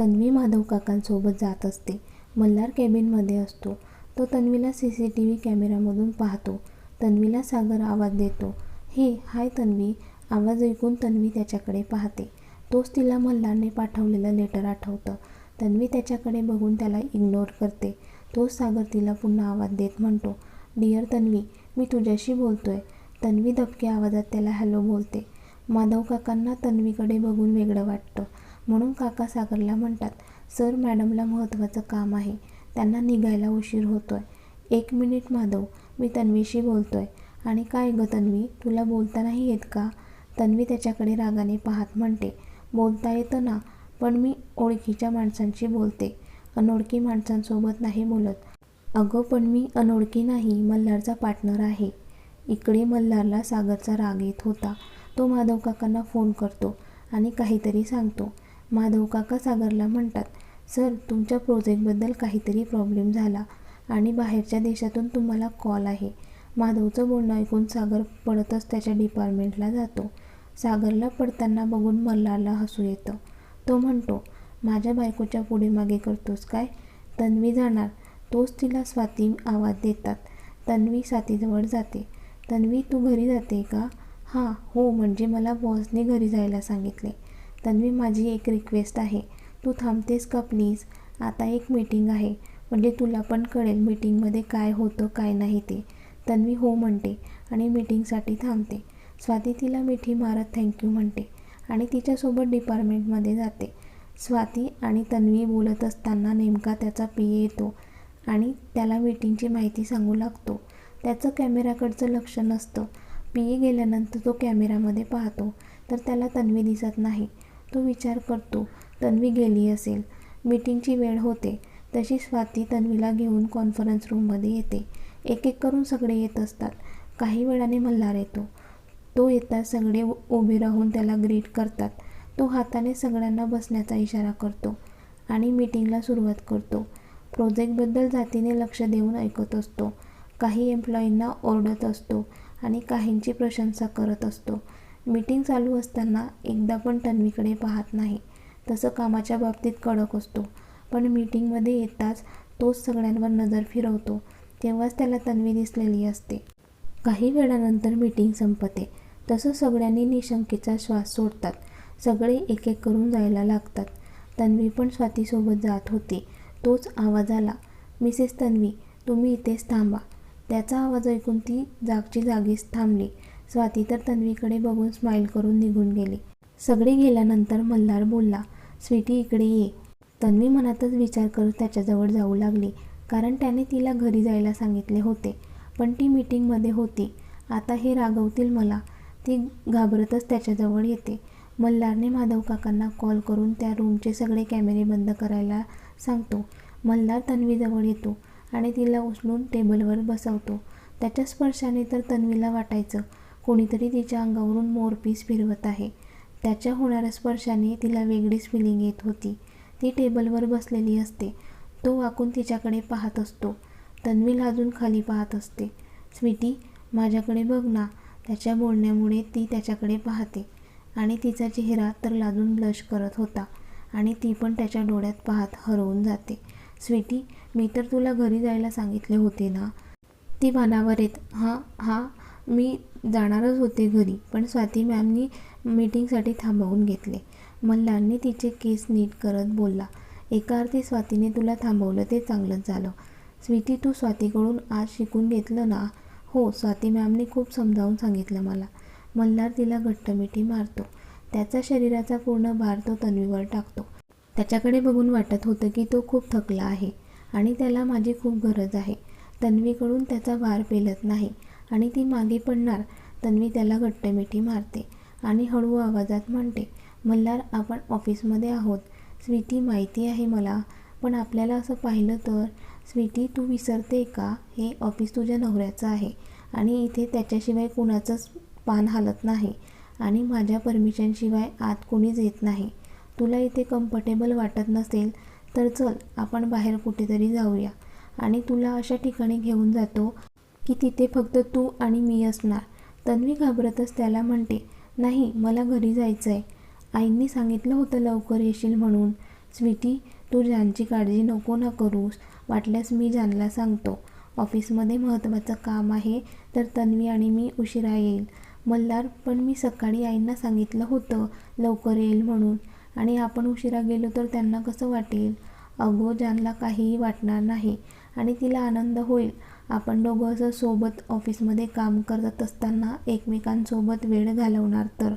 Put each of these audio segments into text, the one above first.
तन्वी माधव काकांसोबत जात असते. मल्हार केबिनमध्ये असतो. तो तन्वीला सी सी टी व्ही कॅमेऱ्यामधून पाहतो. तन्वीला सागर आवाज देतो. हे हाय तन्वी. आवाज ऐकून तन्वी त्याच्याकडे पाहते. तोच तिला मल्हारने पाठवलेलं लेटर आठवतं. तन्वी त्याच्याकडे बघून त्याला इग्नोर करते. तोच सागर तिला पुन्हा आवाज देत म्हणतो डिअर तन्वी मी तुझ्याशी बोलतोय. तन्वी दबक्या आवाजात त्याला हॅलो बोलते. माधव काकांना तन्वीकडे बघून वेगळं वाटतं. म्हणून काका सागरला म्हणतात सर मॅडमला महत्त्वाचं काम आहे. त्यांना निघायला उशीर होतोय. एक मिनिट माधव मी तन्वीशी बोलतोय. आणि काय गं तन्वी तुला बोलता नाही येत का तन्वी त्याच्याकडे रागाने पाहत म्हणते बोलता येतं ना पण मी ओळखीच्या माणसांशी बोलते. अनोळखी माणसांसोबत नाही बोलत. अगं पण मी अनोळखी नाही मल्हारचा पार्टनर आहे. इकडे मल्हारला सागरचा राग येत होता. तो माधव काकांना फोन करतो आणि काहीतरी सांगतो. माधव काका सागरला म्हणतात सर तुमच्या प्रोजेक्टबद्दल काहीतरी प्रॉब्लेम झाला आणि बाहेरच्या देशातून तुम्हाला कॉल आहे. माधवचं बोलणं ऐकून सागर पडतच त्याच्या डिपार्टमेंटला जातो. सागरला पडताना बघून मल्हारला हसू येतं. तो म्हणतो माझ्या बायकोच्या पुढे मागे करतोस काय? तन्वी जाणार. तोच तिला स्वाती आवाज देतात. तन्वी साथीजवळ जाते. तन्वी तू घरी जाते का? हां हो म्हणजे मला बॉसने घरी जायला सांगितले. तन्वी माझी एक रिक्वेस्ट आहे. तू थांबतेस का प्लीज आता एक मीटिंग आहे. म्हणजे तुला पण कळेल मीटिंगमध्ये काय होतं काय नाही ते. तन्वी हो म्हणते आणि मीटिंगसाठी थांबते. स्वाती तिला मिठी मारत थँक्यू म्हणते आणि तिच्यासोबत डिपार्टमेंटमध्ये जाते. स्वाती आणि तन्वी बोलत असताना नेमका त्याचा पी येतो आणि त्याला मीटिंगची माहिती सांगू लागतो. त्याचं कॅमेराकडचं लक्ष नसतं. पी ए गेल्यानंतर तो कॅमेरामध्ये पाहतो. तर त्याला तन्वी दिसत नाही. तो विचार करतो तन्वी गेली असेल. मीटिंगची वेळ होते. तशी स्वाती तन्वीला घेऊन कॉन्फरन्स रूममध्ये येते. एक एक करून सगळे येत असतात. काही वेळाने मल्हार येतो. तो येता सगळे उभे राहून त्याला ग्रीट करतात. तो हाताने सगळ्यांना बसण्याचा इशारा करतो आणि मीटिंगला सुरुवात करतो. प्रोजेक्टबद्दल जातीने लक्ष देऊन ऐकत असतो. काही एम्प्लॉईंना ओरडत असतो आणि काहींची प्रशंसा करत असतो. मीटिंग चालू असताना एकदा पण तन्वीकडे पाहत नाही. तसं कामाच्या बाबतीत कडक असतो. पण मीटिंगमध्ये येताच तोच सगळ्यांवर नजर फिरवतो. तेव्हाच त्याला तन्वी दिसलेली असते. काही वेळानंतर मीटिंग संपते. तसं सगळ्यांनी निशंकेचा श्वास सोडतात. सगळे एक एक करून जायला लागतात. तन्वी पण स्वातीसोबत जात होती. तोच आवाज आला मिसेस तन्वी तुम्ही इथेच थांबा. त्याचा आवाज ऐकून ती जागची जागीच थांबली. स्वाती तर तन्वीकडे बघून स्माईल करून निघून गेली. सगळे गेल्यानंतर मल्हार बोलला स्वीटी इकडे ये. तन्वी मनातच विचार करत त्याच्याजवळ जाऊ लागली कारण त्याने तिला घरी जायला सांगितले होते पण ती मीटिंगमध्ये होती. आता हे रागवतील मला. ती घाबरतच त्याच्याजवळ येते. मल्हारने माधव काकांना कॉल करून त्या रूमचे सगळे कॅमेरे बंद करायला सांगतो. मल्हार तन्वीजवळ येतो आणि तिला उचलून टेबलवर बसवतो. त्याच्या स्पर्शाने तर तन्वीला वाटायचं कोणीतरी तिच्या अंगावरून मोरपीस फिरवत आहे. त्याच्या होणाऱ्या स्पर्शाने तिला वेगळीच फिलिंग येत होती. ती टेबलवर बसलेली असते. तो वाकून तिच्याकडे पाहत असतो. तन्वी लाजून खाली पाहत असते. स्वीटी माझ्याकडे बघ ना त्याच्या बोलण्यामुळे ती त्याच्याकडे पाहते. आणि तिचा चेहरा तर लाजून ब्लश करत होता. आणि ती पण त्याच्या डोळ्यात पाहत हरवून जाते. स्वीटी मी तर तुला घरी जायला सांगितले होते ना. ती वानावर येत हां हां मी जाणारच होते घरी पण स्वाती मॅमनी मीटिंगसाठी थांबवून घेतले. मल्हारने तिचे केस नीट करत बोलला एका अर्थी स्वातीने तुला थांबवलं ते चांगलंच झालं. स्वीटी तू स्वातीकडून आज शिकून घेतलं ना? हो स्वाती मॅमने खूप समजावून सांगितलं मला. मल्हार तिला घट्ट मिठी मारतो. त्याचा शरीराचा पूर्ण भार तो तन्वीवर टाकतो. त्याच्याकडे बघून वाटत होतं की तो खूप थकला आहे आणि त्याला माझी खूप गरज आहे. तन्वीकडून त्याचा भार पेलत नाही. आणि ती मागे पडणार तन्वी त्याला घट्टमिठी मारते आणि हळू आवाजात म्हणते मल्हार आपण ऑफिसमध्ये आहोत. स्वीटी माहिती आहे मला पण आपल्याला असं पाहिलं तर? स्वीटी तू विसरते का? हे ऑफिस तुझ्या नवऱ्याचं आहे आणि इथे त्याच्याशिवाय कुणाचंच पान हालत नाही आणि माझ्या परमिशनशिवाय आत कोणीच येत नाही. तुला इथे कम्फर्टेबल वाटत नसेल तर चल आपण बाहेर कुठेतरी जाऊया आणि तुला अशा ठिकाणी घेऊन जातो की तिथे फक्त तू आणि मी असणार. तन्वी घाबरतच त्याला म्हणते नाही मला घरी जायचं आहे आईंनी सांगितलं होतं लवकर येशील म्हणून. स्वीटी तू जानची काळजी नको ना करूस वाटल्यास मी जानला सांगतो. ऑफिसमध्ये महत्त्वाचं काम आहे तर तन्वी आणि मी उशिरा येईल. मल्हार पण मी सकाळी आईंना सांगितलं होतं लवकर येईल म्हणून आणि आपण उशिरा गेलो तर त्यांना कसं वाटेल? अगो जानला काहीही वाटणार नाही आणि तिला आनंद होईल. आपण दोघं असं सोबत ऑफिसमध्ये काम करत असताना एकमेकांसोबत वेळ घालवणार तर?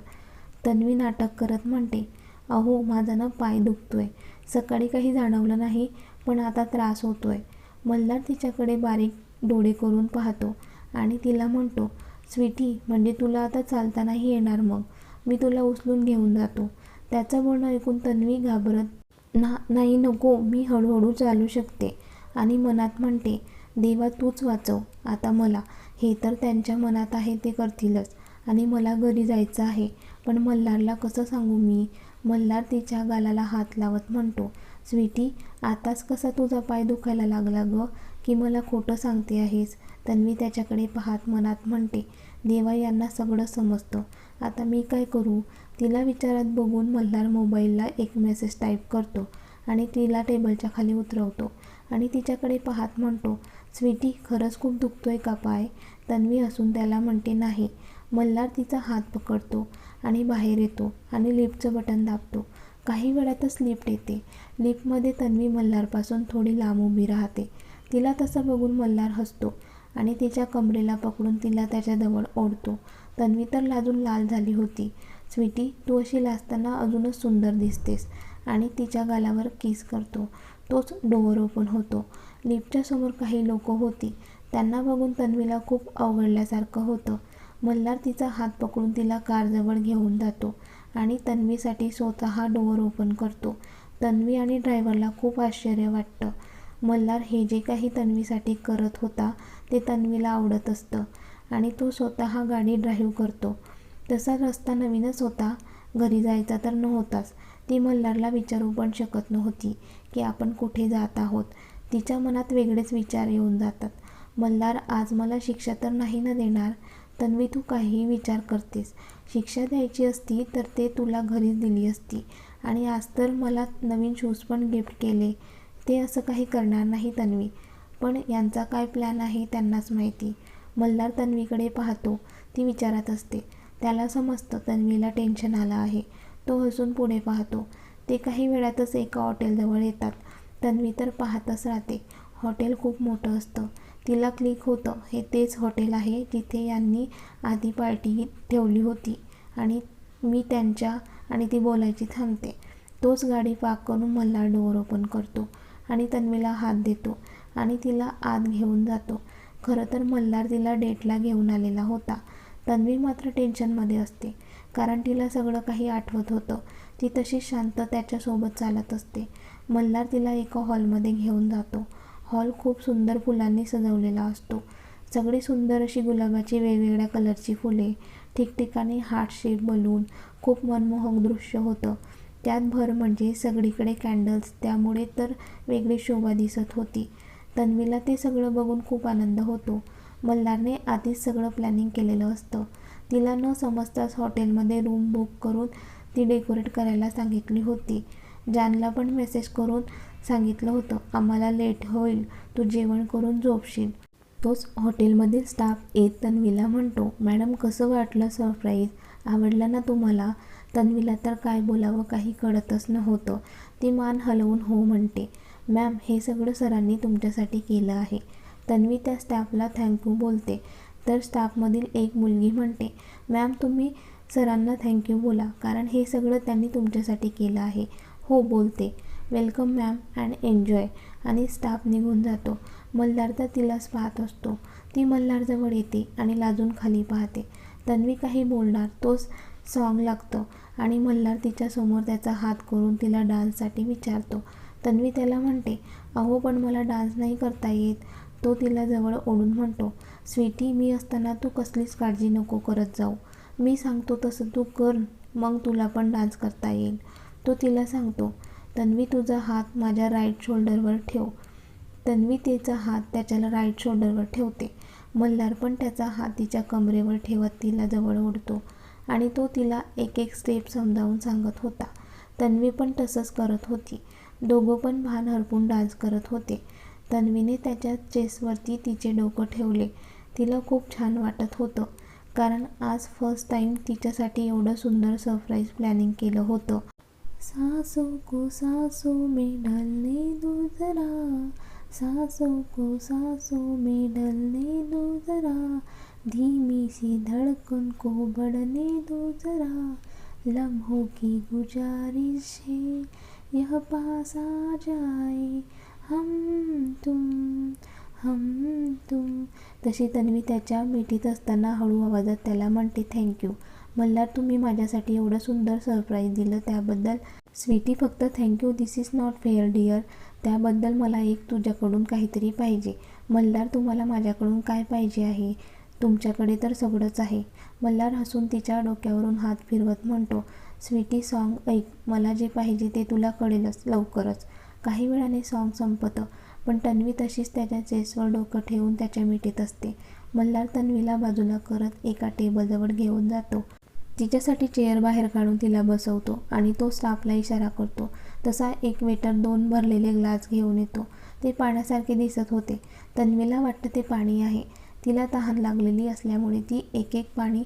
तन्वी नाटक करत म्हणते अहो माझा ना पाय दुखतोय. सकाळी काही जाणवलं नाही पण आता त्रास होतोय. मल्हार तिच्याकडे बारीक डोळे करून पाहतो आणि तिला म्हणतो स्वीटी म्हणजे तुला आता चालतानाही येणार मग. मी तुला उचलून घेऊन जातो. त्याचं बोलणं ऐकून तन्वी घाबरत ना नाही नको. मी हळूहळू चालू शकते. आणि मनात म्हणते देवा तूच वाचव. आता मला हे तर त्यांच्या मनात आहे ते करतीलच. आणि मला घरी जायचं आहे. पण मल्हारला कसं सांगू मी? मल्हार तिच्या गालाला हात लावत म्हणतो स्वीटी आताच कसा तुझा पाय दुखायला लागला ग? की मला खोटं सांगते आहेस? तन्वी त्याच्याकडे पाहत मनात म्हणते देवा यांना सगळं समजतं. आता मी काय करू? तिला विचारात बघून मल्हार मोबाईलला एक मेसेज टाईप करतो आणि तिला टेबलच्या खाली उतरवतो आणि तिच्याकडे पाहत म्हणतो स्वीटी खरंच खूप दुखतोय का पाय? तन्वी हसून त्याला म्हणते नाही. मल्हार तिचा हात पकडतो आणि बाहेर येतो आणि लिफ्टचं बटन दाबतो. काही वेळातच लिफ्ट येते. लिफ्टमध्ये तन्वी मल्हारपासून थोडी लांब उभी राहते. तिला तसं बघून मल्हार हसतो आणि तिच्या कमरेला पकडून तिला त्याच्याजवळ ओढतो. तन्वी तर लाजून लाल झाली होती. स्वीटी तू अशी लाजताना अजूनच सुंदर दिसतेस. आणि तिच्या गालावर किस करतो. तोच डोअर ओपन होतो. लिफ्टच्या समोर काही लोक होती. त्यांना बघून तन्वीला खूप अवघडल्यासारखं होतं. मल्हार तिचा हात पकडून तिला कारजवळ घेऊन जातो आणि तन्वीसाठी स्वतः डोअर ओपन करतो. तन्वी आणि ड्रायव्हरला खूप आश्चर्य वाटतं. मल्हार हे जे काही तन्वीसाठी करत होता ते तन्वीला आवडत असतं आणि तो स्वतः गाडी ड्राईव्ह करतो. तसा रस्ता नवीनच होता. घरी जायचा तर नव्हताच. ती मल्हारला विचारू पण शकत नव्हती की आपण कुठे जात आहोत. तिच्या मनात वेगळेच विचार येऊन जातात. मल्हार आज मला शिक्षा तर नाही ना देणार? तन्वी तू काही विचार करतेस. शिक्षा द्यायची असती तर ते तुला घरीच दिली असती. आणि आज तर मला नवीन शूज पण गिफ्ट केले. ते असं काही करणार नाही तन्वी. पण यांचा काय प्लॅन आहे त्यांनाच माहिती. मल्हार तन्वीकडे पाहतो. ती विचारात असते. त्याला समजतं तन्वीला टेन्शन आलं आहे. तो हसून पुढे पाहतो. ते काही वेळातच एका हॉटेलजवळ येतात. तन्वी तर पाहतच राहते. हॉटेल खूप मोठं असतं. तिला क्लिक होतं. हे तेच हॉटेल आहे जिथे यांनी आधी पार्टी ठेवली होती आणि मी त्यांच्या आणि ती बोलायची थांबते. तोच गाडी पाक करून मल्हार डोअर ओपन करतो आणि तन्वीला हात देतो आणि तिला आत घेऊन जातो. खरं तर मल्हार तिला डेटला घेऊन आलेला होता. तन्वी मात्र टेन्शनमध्ये असते. कारण तिला सगळं काही आठवत होतं. ती तशी शांत त्याच्यासोबत चालत असते. मल्हार तिला एका हॉलमध्ये घेऊन जातो. हॉल खूप सुंदर फुलांनी सजवलेला असतो. सगळी सुंदर अशी गुलाबाची वेगवेगळ्या कलरची फुले ठिकठिकाणी हार्ट शेप बलून खूप मनमोहक दृश्य होतं. त्यात भर म्हणजे सगळीकडे कॅन्डल्स त्यामुळे तर वेगळी शोभा दिसत होती. तन्वीला ते सगळं बघून खूप आनंद होतो. मल्हारने आधीच सगळं प्लॅनिंग केलेलं असतं. तिला न समजताच हॉटेलमध्ये रूम बुक करून ती डेकोरेट करायला सांगितली होती. जानला पण मेसेज करून सांगितलं होतं आम्हाला लेट होईल तू जेवण करून झोपशील. तोच हॉटेलमधील स्टाफ येत तन्वीला म्हणतो मॅडम कसं वाटलं सरप्राईज आवडलं ना तुम्हाला? तन्वीला तर काय बोलावं काही कळतच नव्हतं. ती मान हलवून हो म्हणते मॅम हे सगळं सरांनी तुमच्यासाठी केलं आहे. तन्वी त्या स्टाफला थँक्यू बोलते. तर स्टाफमधील एक मुलगी म्हणते मॅम तुम्ही सरांना थँक्यू बोला कारण हे सगळं त्यांनी तुमच्यासाठी केलं आहे. हो बोलते. Welcome ma'am and enjoy. आणि स्टाफ निघून जातो. मल्हार तर तिलाच पाहत असतो. ती मल्हारजवळ येते आणि लाजून खाली पाहते. तन्वी काही बोलणार तोच सॉन्ग लागतं आणि मल्हार तिच्यासमोर त्याचा हात करून तिला डान्ससाठी विचारतो. तन्वी त्याला म्हणते अहो पण मला डान्स नाही करता येत. तो तिला जवळ ओढून म्हणतो स्वीटी मी असताना तू कसलीच काळजी नको करत जाऊ. मी सांगतो तसं तू कर मग तुला पण डान्स करता येईल. तो तिला सांगतो तन्वी तुझा हात माझ्या राईट शोल्डरवर ठेव. तन्वी तिचा हात त्याच्याला राईट शोल्डरवर ठेवते. मल्हार पण त्याचा हात तिच्या कमरेवर ठेवत तिला जवळ ओढतो आणि तो तिला एक एक स्टेप समजावून सांगत होता. तन्वी पण तसंच करत होती. दोघं पण भान हरपून डान्स करत होते. तन्वीने त्याच्या चेसवरती तिचे डोकं ठेवले. तिला खूप छान वाटत होतं कारण आज फर्स्ट टाईम तिच्यासाठी एवढं सुंदर सरप्राईज प्लॅनिंग केलं होतं. सासों को सासों में ढलने दो जरा। सासों को सासों में ढलने दो जरा। धीमी सी धड़कन को बढ़ने दो जरा। लम्हों की गुजारिश है यह पास आ जाए। हम तुम हम तुम। तशी तन्वी त्याच्या मिठीत असताना हळू आवाजात त्याला म्हणते थँक्यू. मल्हार तुम्ही माझ्यासाठी एवढं सुंदर सरप्राईज दिलं. त्याबद्दल स्वीटी फक्त thank you this is not fair dear त्याबद्दल मला एक तुझ्याकडून काहीतरी पाहिजे. मल्हार तुम्हाला माझ्याकडून काय पाहिजे आहे? तुमच्याकडे तर सगळंच आहे. मल्हार हसून तिच्या डोक्यावरून हात फिरवत म्हणतो स्वीटी सॉन्ग ऐक. मला जे पाहिजे ते तुला कळेलच लवकरच. काही वेळाने सॉन्ग संपतं पण तन्वी तशीच त्याच्या चेसवर डोकं ठेवून त्याच्या मिठीत असते. मल्हार तन्वीला बाजूला करत एका टेबलजवळ घेऊन जातो. तिच्यासाठी चेअर बाहेर काढून तिला बसवतो आणि तो स्टाफला इशारा करतो. तसा एक वेटर दोन भरलेले ग्लास घेऊन येतो. ते पाण्यासारखे दिसत होते. तन्वीला वाटतं ते पाणी आहे. तिला तहान लागलेली असल्यामुळे ती एक एक पाणी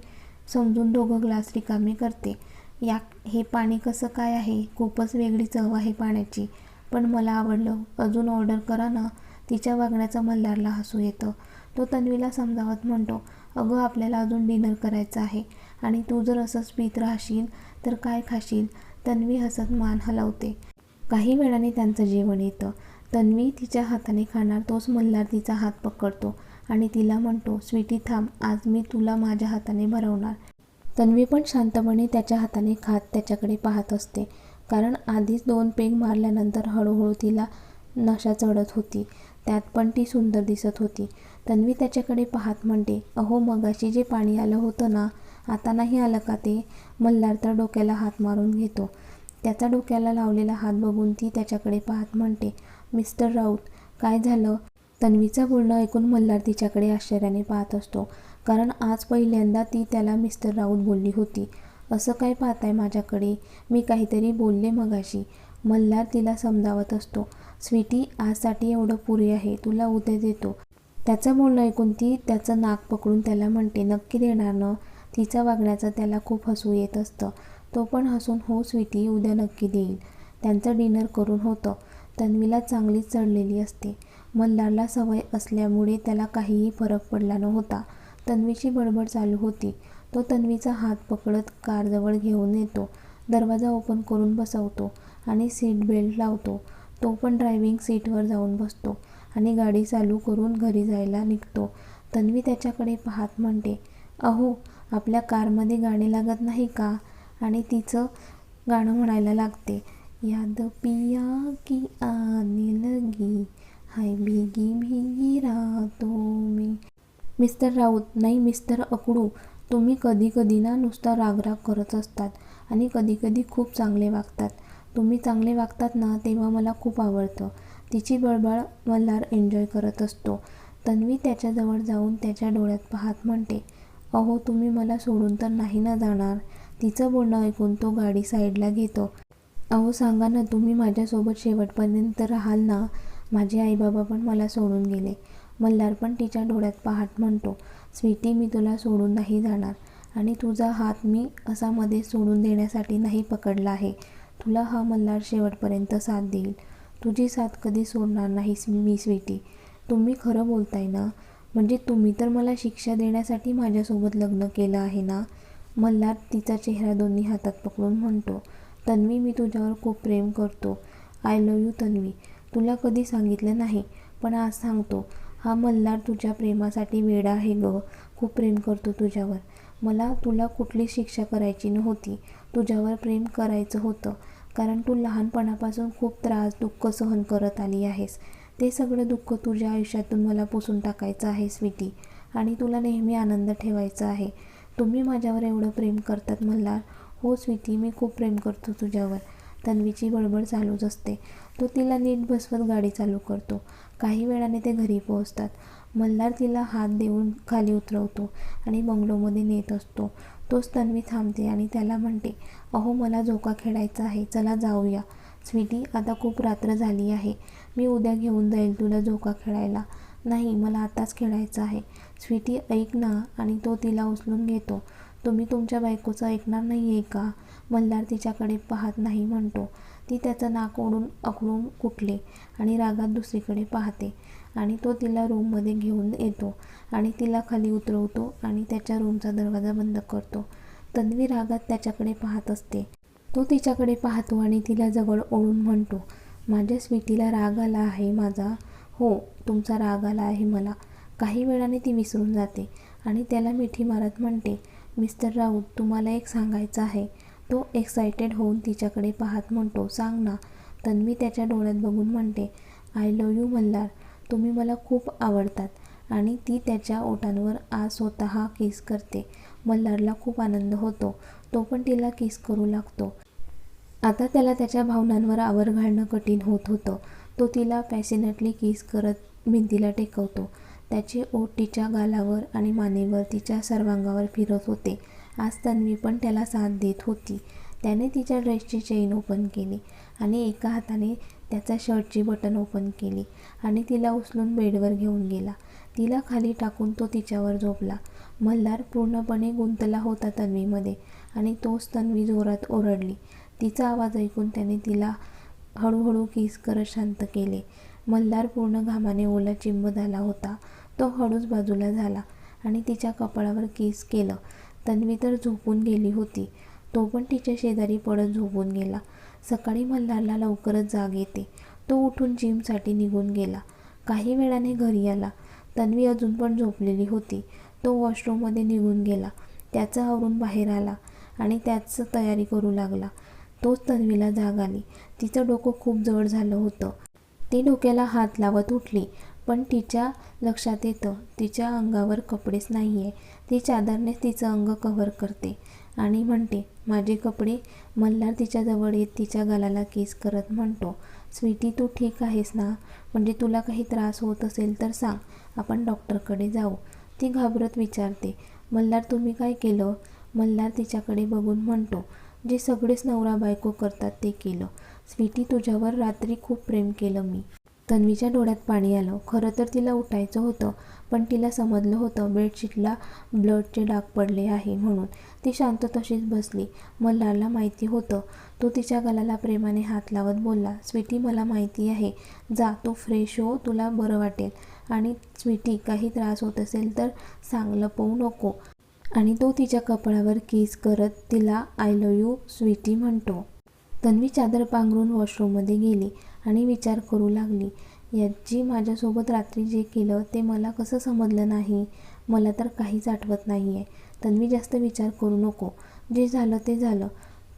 समजून दोघं ग्लास रिकामे करते. या हे पाणी कसं काय आहे? खूपच वेगळी चव आहे पाण्याची. पण मला आवडलं. अजून ऑर्डर करा ना. तिच्या वागण्याचं मल्हारला हसू येतं. तो तन्वीला समजावत म्हणतो अगं आपल्याला अजून डिनर करायचं आहे. आणि तू जर असंच पीत राहशील तर काय खाशील? तन्वी हसत मान हलवते. काही वेळाने त्यांचं जेवण येतं. तन्वी तिच्या हाताने खाणार तोच मल्हार तिचा हात पकडतो आणि तिला म्हणतो स्वीटी थांब आज मी तुला माझ्या हाताने भरवणार. तन्वी पण शांतपणे त्याच्या हाताने खात त्याच्याकडे पाहत असते. कारण आधीच दोन पेग मारल्यानंतर हळूहळू तिला नशा चढत होती. त्यात पण ती सुंदर दिसत होती. तन्वी त्याच्याकडे पाहत म्हणते अहो मगाशी जे पाणी आलं होतं ना आता नाही आलं का ते? मल्हार तर डोक्याला हात मारून घेतो. त्याचा डोक्याला लावलेला हात बघून ती त्याच्याकडे पाहत म्हणते मिस्टर राऊत काय झालं? तन्वीचं बोलणं ऐकून मल्हार तिच्याकडे आश्चर्याने पाहत असतो कारण आज पहिल्यांदा ती त्याला मिस्टर राऊत बोलली होती. असं काय पाहताय माझ्याकडे? मी काहीतरी बोलले मगाशी. मल्हार तिला समजावत असतो स्वीटी आजसाठी एवढं पुरे आहे तुला उद्या देतो. त्याचं बोलणं ऐकून ती त्याचं नाक पकडून त्याला म्हणते नक्की देणार ना? तिचा वागण्याचं त्याला खूप हसू येत असतं. तो पण हसून हो स्वीटी उद्या नक्की देईल. त्यांचं डिनर करून होतं. तन्वीला चांगलीच चढलेली असते. मल्हारला सवय असल्यामुळे त्याला काहीही फरक पडला नव्हता. तन्वीची बडबड चालू होती. तो तन्वीचा हात पकडत कारजवळ घेऊन येतो. दरवाजा ओपन करून बसवतो आणि सीट बेल्ट लावतो. तो पण ड्रायव्हिंग सीटवर जाऊन बसतो आणि गाडी चालू करून घरी जायला निघतो. तन्वी त्याच्याकडे पाहत म्हणते अहो आपल्या कारमध्ये गाणे लागत नाही का? आणि तिचं गाणं म्हणायला लागते याद पिया की आने लगी हाय भिगी भिगी राहतो मी. मिस्टर राऊत नाही मिस्टर अकडू तुम्ही कधी कधी ना नुसता रागराग करत असतात आणि कधी कधी खूप चांगले वागतात. तुम्ही चांगले वागतात ना तेव्हा मला खूप आवडतं. तिची बळबळ मल्हार एन्जॉय करत असतो. तन्वी त्याच्याजवळ जाऊन त्याच्या डोळ्यात पाहत म्हणते अहो तुम्ही मला सोडून तर नाही ना जाणार. तिचं बोलणं ऐकून तो गाडी साईडला घेतो. अहो सांगा ना तुम्ही माझ्यासोबत शेवटपर्यंत राहाल ना? माझे आईबाबा पण मला सोडून गेले. मल्हार पण तिच्या डोळ्यात पहाट म्हणतो स्वीटी मी तुला सोडून नाही जाणार. आणि तुझा हात मी असा मध्ये सोडून देण्यासाठी नाही पकडला आहे. तुला हा मल्हार शेवटपर्यंत साथ देईल. तुझी साथ कधी सोडणार नाही मी स्वीटी. तुम्ही खरं बोलताय ना? म्हणजे तुम्ही तर मला शिक्षा देण्यासाठी माझ्यासोबत लग्न केलं आहे ना? मल्हार तिचा चेहरा दोन्ही हातात पकडून म्हणतो तन्वी मी तुझ्यावर खूप प्रेम करतो. I love you Tanvi. तुला कधी सांगितलं नाही पण आज सांगतो. हा मल्हार तुझ्या प्रेमासाठी वेडा आहे ग. खूप प्रेम करतो तुझ्यावर. मला तुला कुठली शिक्षा करायची नव्हती. तुझ्यावर प्रेम करायचं होतं. कारण तू लहानपणापासून खूप त्रास दुःख सहन करत आली आहेस. ते सगळं दुःख तुझ्या आयुष्यातून मला पुसून टाकायचं आहे स्वीटी. आणि तुला नेहमी आनंद ठेवायचा आहे. तुम्ही माझ्यावर एवढं प्रेम करतात मल्हार हो स्वीटी मी खूप प्रेम करतो तुझ्यावर तन्वीची बडबड चालूच असते. तो तिला नीट बसवत गाडी चालू करतो. काही वेळाने ते घरी पोहोचतात. मल्हार तिला हात देऊन खाली उतरवतो आणि बंगलोमध्ये नेत असतो. तोच तन्वी थांबते आणि त्याला म्हणते अहो मला झोका खेळायचा आहे. चला जाऊया. स्वीटी आता खूप रात्र झाली आहे. मी उद्या घेऊन जाईल तुला झोका खेळायला. नाही मला आताच खेळायचं आहे. स्वीटी ऐक ना आणि तो तिला उचलून घेतो. तुम्ही तुमच्या बायकोचं ऐकणार नाही आहे का? मल्हार तिच्याकडे पाहत नाही म्हणतो. ती त्याचं नाक ओढून अकडून कुठले आणि रागात दुसरीकडे पाहते. आणि तो तिला रूममध्ये घेऊन येतो आणि तिला खाली उतरवतो आणि त्याच्या रूमचा दरवाजा बंद करतो. तन्वी रागात त्याच्याकडे पाहत असते. तो तिच्याकडे पाहतो आणि तिला जवळ ओढून म्हणतो माझ्या स्वीटीला राग आला आहे माझा. हो तुमचा राग आला आहे मला. काही वेळाने ती विसरून जाते आणि त्याला मिठी मारत म्हणते मिस्टर राऊत तुम्हाला एक सांगायचं आहे. तो एक्सायटेड होऊन तिच्याकडे पाहत म्हणतो सांग ना. तन्वी त्याच्या डोळ्यात बघून म्हणते आय लव यू मल्हार. तुम्ही मला खूप आवडतात आणि ती त्याच्या ओठांवर आज स्वतः किस करते. मल्हारला खूप आनंद होतो. तो पण तिला किस करू लागतो. आता त्याला त्याच्या भावनांवर आवर घालणं कठीण होत होतं. तो तिला पॅसिनेटली किस करत भिंतीला टेकवतो. त्याचे ओठ तिच्या गालावर आणि मानेवर तिच्या सर्वांगावर फिरत होते. आज तन्वी पण त्याला साथ देत होती. त्याने तिच्या ड्रेसची चेन ओपन केली आणि एका हाताने त्याचा शर्टची बटन ओपन केली आणि तिला उचलून बेडवर घेऊन गेला. तिला खाली टाकून तो तिच्यावर झोपला. मल्हार पूर्णपणे गुंतला होता तन्वीमध्ये आणि तोच तन्वी जोरात ओरडली. तिचा आवाज ऐकून त्याने तिला हळूहळू किस करत शांत केले. मल्हार पूर्ण घामाने ओला चिंब झाला होता. तो हळूच बाजूला झाला आणि तिच्या कपाळावर किस केलं. तन्वी तर झोपून गेली होती. तो पण तिच्या शेजारी पडत झोपून गेला. सकाळी मल्हारला लवकरच जाग येते. तो उठून जिमसाठी निघून गेला. काही वेळाने घरी आला. तन्वी अजून पण झोपलेली होती. तो वॉशरूममध्ये निघून गेला. त्याचं आवरून बाहेर आला आणि त्याच तयारी करू लागला. तोच तन्वीला जाग आली. तिचं डोकं खूप जड झालं होतं. ती डोक्याला हात लावत उठली पण तिच्या लक्षात येतं तिच्या अंगावर कपडेच नाही आहे ती चादरनेच तिचं अंग कव्हर करते आणि म्हणते माझे कपडे मल्हार तिच्याजवळ येत तिच्या गालाला केस करत म्हणतो. स्वीटी तू ठीक आहेस ना? म्हणजे तुला काही त्रास होत असेल तर सांग. आपण डॉक्टरकडे जाऊ. ती घाबरत विचारते मल्हार तुम्ही काय केलं? मल्हार तिच्याकडे बघून म्हणतो जे सगळेच नवरा बायको करतात ते केलं. स्वीटी तुझ्यावर रात्री खूप प्रेम केलं मी. तन्वीच्या डोळ्यात पाणी आलं. खरं तर तिला उठायचं होतं पण तिला समजलं होतं बेडशीटला ब्लडचे डाग पडले आहे म्हणून. ती शांत तशीच बसली. मल्हारला माहिती होतं. तो तिच्या गलाला प्रेमाने हात लावत बोलला स्वीटी मला माहिती आहे. जा तू फ्रेश हो तुला बरं वाटेल. आणि स्वीटी काही त्रास होत असेल तर सांग लपवू नको. आणि तो तिच्या कपाळावर किस करत तिला आय लव यू स्वीटी म्हणतो. तन्वी चादर पांघरून वॉशरूममध्ये गेली आणि विचार करू लागली याची माझ्यासोबत रात्री जे केलं ते मला कसं समजलं नाही? मला तर काहीच आठवत नाही आहे तन्वी जास्त विचार करू नको. जे झालं ते झालं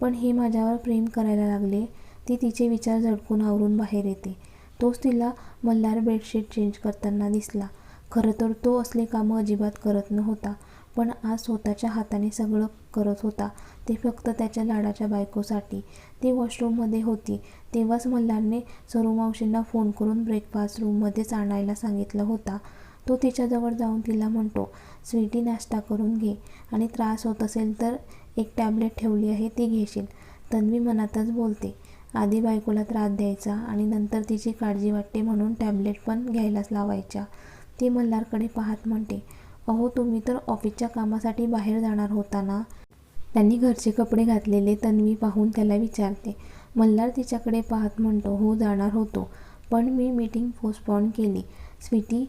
पण हे माझ्यावर प्रेम करायला लागले ती तिचे विचार झडकून आवरून बाहेर येते. तोच तिला मल्हार बेडशीट चेंज करताना दिसला. खरं तर तो असले कामं अजिबात करत नव्हता. पण आज स्वतःच्या हाताने सगळं करत होता. ते फक्त त्याच्या लाडाच्या बायकोसाठी. ती वॉशरूममध्ये होती. तेव्हाच मल्हारने सरूमावशींना फोन करून ब्रेकफास्ट रूममध्येच आणायला सांगितलं होता. तो तिच्याजवळ जाऊन तिला म्हणतो स्वीटी नाश्ता करून घे. आणि त्रास होत असेल तर एक टॅबलेट ठेवली आहे ती घेशील. तन्वी मनातच बोलते आधी बायकोला त्रास द्यायचा आणि नंतर तिची काळजी वाटते म्हणून टॅबलेट पण घ्यायलाच लावायच्या. ती मल्हारकडे पाहत म्हणते अहो तुम्ही तर ऑफिसच्या कामासाठी बाहेर जाणार होता ना? त्यांनी घरचे कपडे घातलेले तन्वी पाहून त्याला विचारते. मल्हार तिच्याकडे पाहत म्हणतो हो जाणार होतो. पण मी मीटिंग पोस्टपॉन केली. स्वीटी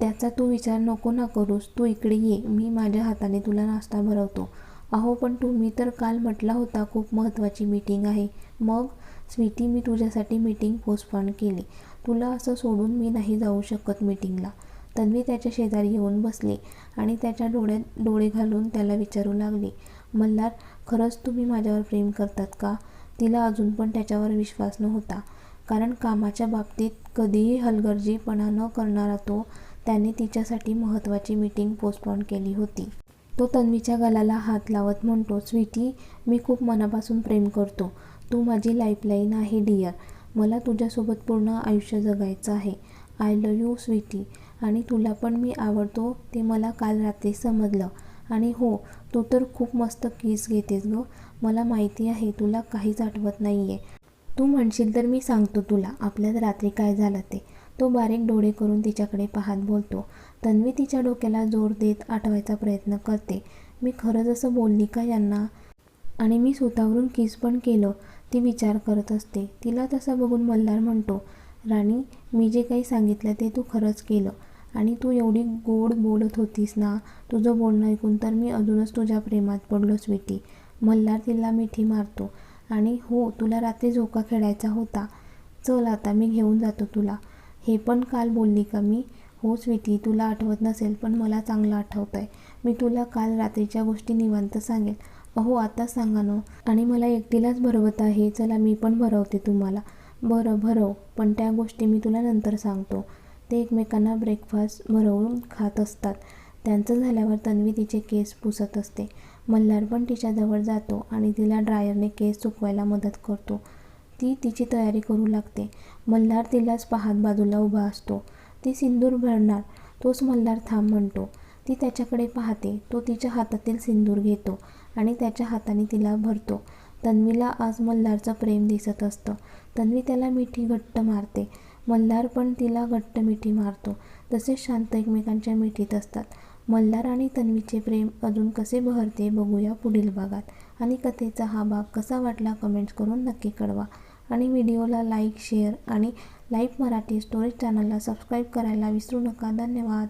त्याचा तू विचार नको ना करूस. तू इकडे ये. मी माझ्या हाताने तुला नाश्ता भरवतो. अहो पण तुम्ही तर काल म्हटला होता खूप महत्त्वाची मीटिंग आहे. मग? स्वीटी मी तुझ्यासाठी मीटिंग पोस्टपॉन केली. तुला असं सोडून मी नाही जाऊ शकत मीटिंगला तन्वी त्याच्या शेजारी येऊन बसली आणि त्याच्या डोळ्यात डोळे घालून त्याला विचारू लागली मल्हार खरंच तुम्ही माझ्यावर प्रेम करतात का तिला अजून पण त्याच्यावर विश्वास नव्हता कारण कामाच्या बाबतीत कधीही हलगर्जीपणा न करणारा तो त्याने तिच्यासाठी महत्त्वाची मीटिंग पोस्टपॉन केली होती. तो तन्वीच्या गलाला हात लावत म्हणतो स्वीटी मी खूप मनापासून प्रेम करतो. तू माझी लाईफलाईन आहे डिअर मला तुझ्यासोबत पूर्ण आयुष्य जगायचं आहे. I love you sweetie. आणि तुला पण मी आवडतो ते मला काल रात्री समजलं. आणि हो तू तर खूप मस्त किस घेतेस गं. मला माहिती आहे तुला काहीच आठवत नाही आहे तू म्हणशील तर मी सांगतो तुला आपल्यात रात्री काय झालं ते. तो बारीक डोळे करून तिच्याकडे पाहत बोलतो. तन्वी तिच्या डोक्याला जोर देत आठवायचा प्रयत्न करते. मी खरंच असं बोलली का यांना? आणि मी स्वतःवरून किस पण केलं ती विचार करत असते. तिला तसं बघून मल्हार म्हणतो राणी मी जे काही सांगितलं ते तू खरंच केलं. आणि तू एवढी गोड बोलत होतीस ना तुझं बोलणं ऐकून तर मी अजूनच तुझ्या प्रेमात पडलो स्वीटी. मल्हार तिला मिठी मारतो. आणि हो तुला रात्री झोका खेळायचा होता. चल आता मी घेऊन जातो तुला. हे पण काल बोलली का मी? हो स्वीटी तुला आठवत नसेल पण मला चांगलं आठवतं आहे मी तुला काल रात्रीच्या गोष्टी निवांत सांगेन अहो आता सांगा ना. आणि मला एकटीलाच भरवत आहे. चला मी पण भरवते तुम्हाला. बरं भरव. पण त्या गोष्टी मी तुला नंतर सांगतो. ते एकमेकांना ब्रेकफास्ट भरवून खात असतात. त्यांचं झाल्यावर तन्वी तिचे केस पुसत असते. मल्हार पण तिच्याजवळ जातो आणि तिला ड्रायरने केस सुकवायला मदत करतो. ती तिची तयारी करू लागते. मल्हार तिलाच पाहत बाजूला उभा असतो. ती सिंदूर भरणार तोच मल्हार थांब म्हणतो. ती त्याच्याकडे पाहते तो तिच्या हातातील सिंदूर घेतो आणि त्याच्या हाताने तिला भरतो. तन्वीला आज मल्हारचं प्रेम दिसत असतं. तन्वी त्याला मिठी घट्ट मारते. मल्हार पण तिला घट्ट मिठी मारतो. तसेच शांत एकमेकांच्या मिठीत असतात. मल्हार आणि तन्वीचे प्रेम अजून कसे बहरते बघूया पुढील भागात. आणि कथेचा हा भाग कसा वाटला कमेंट्स करून नक्की कळवा. आणि व्हिडिओला लाईक शेअर आणि लाईव्ह मराठी स्टोरेज चॅनलला सबस्क्राईब करायला विसरू नका. धन्यवाद.